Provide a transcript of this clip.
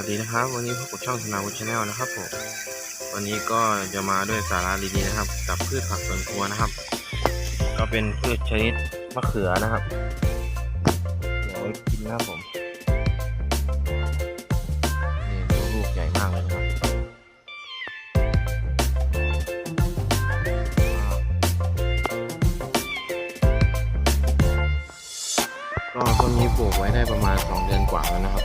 วัสดีนะครับ วันนี้พบกับช่องธนาวุฒิชาแนลนะครับผมวันนี้ก็จะมาด้วยสาระดีๆนะครับ กับพืชผักสวนครัวนะครับ ก็เป็นพืชชนิดมะเขือนะครับเดี๋ยวไว้กินนะครับผมนี่ดูลูกใหญ่มากเลยนะครับก็ต้นนี้ปลูกไว้ได้ประมาณ 2 เดือนกว่าแล้วนะครับ